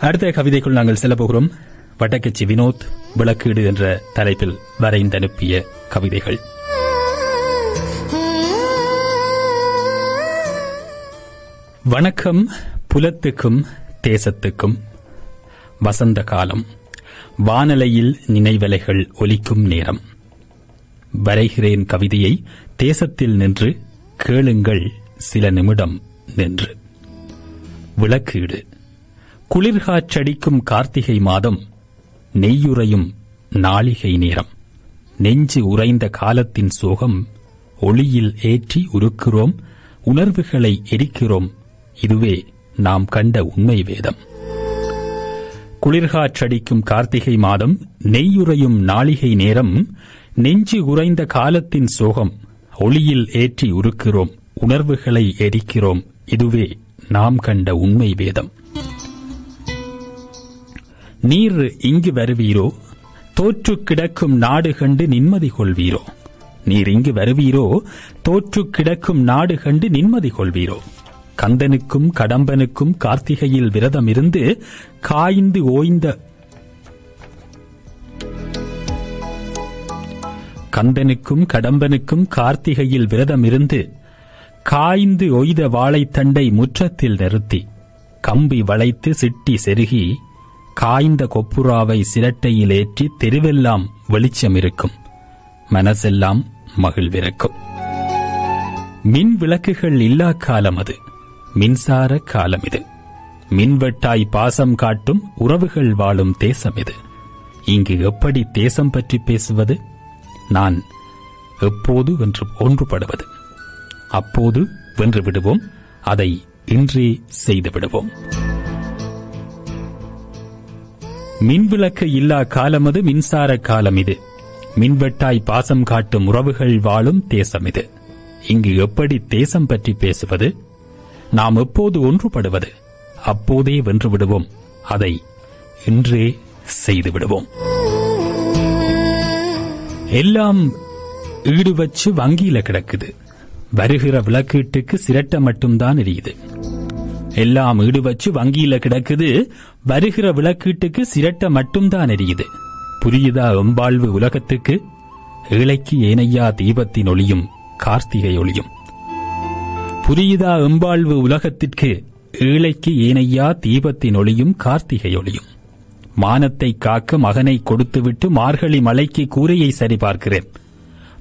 அடுத்த கவிதைக்குள் நாங்கள் செல்ல போகிறோம் வட்டக்கச்சி வினோத் விளக்கீடு என்ற தலைப்பில் வரைந்தனுப்பிய கவிதைகள். வணக்கம் புலத்துக்கும் தேசத்துக்கும். வசந்த காலம். வானலையில் நினைவலைகள் ஒலிக்கும் நேரம். வரைகிறேன் கவிதையை தேசத்தில் நின்று கேளுங்கள் சில நிமிடம் நின்று. விளக்கீடு. குளிர்காற்றடிக்கும் கார்த்திகை மாதம் நெய்யுறையும் நாளிகை நேரம். நெஞ்சு உறைந்த காலத்தின் சோகம் ஒளியில் ஏற்றி உருக்கிறோம் உணர்வுகளை எரிக்கிறோம். இதுவே நாம் கண்ட உண்மை வேதம். குளிர்காற்றடிக்கும் கார்த்திகை மாதம் நெய்யுறையும் நாளிகை நேரம் நெஞ்சு உறைந்த காலத்தின் சோகம் ஒளியில் ஏற்றி உருக்கிறோம் உணர்வுகளை எரிக்கிறோம். இதுவே நாம் கண்ட உண்மை வேதம். நீர் இங்கு வருவீரோ? தோற்று கிடக்கும் நாடு கண்டு நிம்மதி கொள்வீரோ? நீர் இங்கு வருவீரோ? தோற்று கிடக்கும் நாடு கண்டு நிம்மதி கொள்வீரோ? கந்தனுக்கும் கடம்பனுக்கும் கார்த்திகையில் விரதம் இருந்து காய்ந்து ஓய்ந்த கந்தனுக்கும் கடம்பனுக்கும் கார்த்திகையில் விரதம் இருந்து காய்ந்து ஒய்த வாழைத்தண்டை முற்றத்தில் நிறுத்தி கம்பி வளைத்து சிட்டி செருகி காய்ந்த கொப்புராவை சிரட்டையில் ஏற்றி தெருவெல்லாம் வெளிச்சம் இருக்கும் மனசெல்லாம் மகிழ்விருக்கும் மின் விளக்குகள் இல்லா காலம் அது. மின்சார காலம் இது. மின்வெட்டாய் பாசம் காட்டும் உறவுகள் வாழும் தேசம் இது. இங்கு எப்படி தேசம் பற்றி பேசுவது? நான் எப்போது வென்று ஒன்றுபடுவது? அப்போது வென்று விடுவோம். அதை இன்றே செய்து விடுவோம். மின்விளக்கு இல்லா காலமது மின்சார காலம் இது. மின்வெட்டாய் பாசம் காட்டும் உறவுகள் வாழும் தேசம் இது. இங்கு எப்படி தேசம் பற்றி பேசுவது? நாம் எப்போது ஒன்றுபடுவது? அப்போதே வென்று விடுவோம். அதை இன்றே செய்து விடுவோம். எல்லாம் ஈடு வச்சு வங்கியில கிடக்குது. வருகிற விளக்கீட்டுக்கு சிரட்டை மட்டும்தான் எரியுது. எல்லாம் ஈடு வச்சு வங்கியில கிடக்குது. வருகிற விளக்கீட்டுக்கு சிரட்டை மட்டும்தான் எரியுது. புரியுதா எம்பாழ்வு உலகத்துக்கு? ஏழைக்கு ஏனையா தீபத்தின் ஒளியும் கார்த்திகை ஒளியும். புரியுதா எம்பாழ்வு உலகத்திற்கு? ஏழைக்கு ஏனையா தீபத்தின் ஒளியும் கார்த்திகை ஒளியும். மானத்தை காக்க மகனை கொடுத்துவிட்டு மார்கழி மலைக்கு கூரையை சரிபார்க்கிறேன்.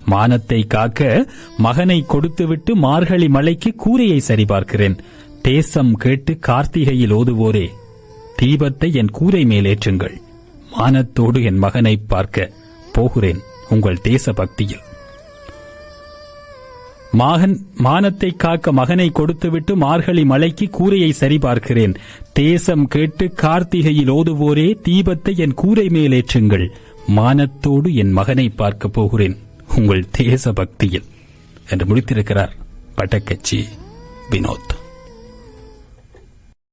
மானத்தை காக்க மகனை கொடுத்துவிட்டு மார்கழி மலைக்கு கூரையை சரிபார்க்கிறேன். தேசம் கேட்டு கார்த்திகையில் ஓதுவோரே. தீபத்தை என் கூரை மேலேற்றுங்கள் மானத்தோடு என் மகனை பார்க்க போகிறேன் உங்கள் தேச பக்தியில் மாகன் மானத்தை காக்க மகனை கொடுத்துவிட்டு மார்கழி மலைக்கு கூரையை சரிபார்க்கிறேன். தேசம் கேட்டு கார்த்திகையில் ஓதுவோரே தீபத்தை என் கூரை மேலேற்றுங்கள் மானத்தோடு என் மகனை பார்க்க போகிறேன் உங்கள் தேச பக்தியில் என்று முடித்திருக்கிறார் பட்டக்கச்சி வினோத்.